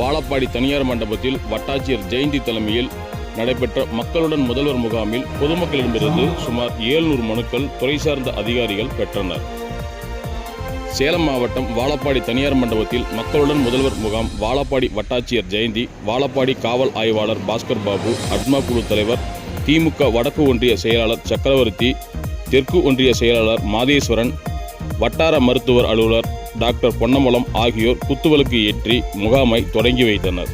வாழப்பாடி தனியார் மண்டபத்தில் வட்டாட்சியர் ஜெயந்தி தலைமையில் நடைபெற்ற மக்களுடன் முதல்வர் முகாமில் பொதுமக்களிடமிருந்து சுமார் 700 மனுக்கள் துறை சார்ந்த அதிகாரிகள் பெற்றனர். சேலம் மாவட்டம் வாழப்பாடி தனியார் மண்டபத்தில் மக்களுடன் முதல்வர் முகாம் வாழப்பாடி வட்டாட்சியர் ஜெயந்தி வாழப்பாடி காவல் ஆய்வாளர் பாஸ்கர் பாபு அட்மா குழு தலைவர் திமுக வடக்கு ஒன்றிய செயலாளர் சக்கரவர்த்தி தெற்கு ஒன்றிய செயலாளர் மாதேஸ்வரன் வட்டார மருத்துவர் அலுவலர் டாக்டர் பொன்னமலம் ஆகியோர் குத்துவிளக்கு ஏற்றி முகாமை தொடங்கி வைத்தனர்.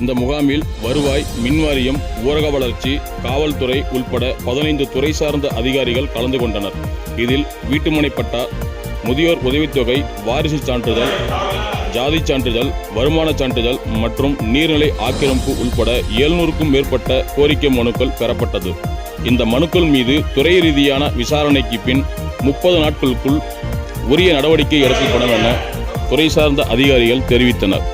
இந்த முகாமில் வருவாய் மின்வாரியம் ஊரக வளர்ச்சி காவல்துறை உள்பட பதினைந்து துறை சார்ந்த அதிகாரிகள் கலந்து கொண்டனர். இதில் வீட்டுமனை பட்டா முதியோர் உதவித்தொகை வாரிசு சான்றிதழ் ஜாதி சான்றிதழ் வருமான சான்றிதழ் மற்றும் நீர்நிலை ஆக்கிரமிப்பு உள்பட எழுநூறுக்கும் மேற்பட்ட கோரிக்கை மனுக்கள் பெறப்பட்டது. இந்த மனுக்கள் மீது துறை ரீதியான விசாரணைக்கு பின் முப்பது நாட்களுக்குள் உரிய நடவடிக்கை எடுக்கப்படும் என துறை சார்ந்த அதிகாரிகள் தெரிவித்தனர்.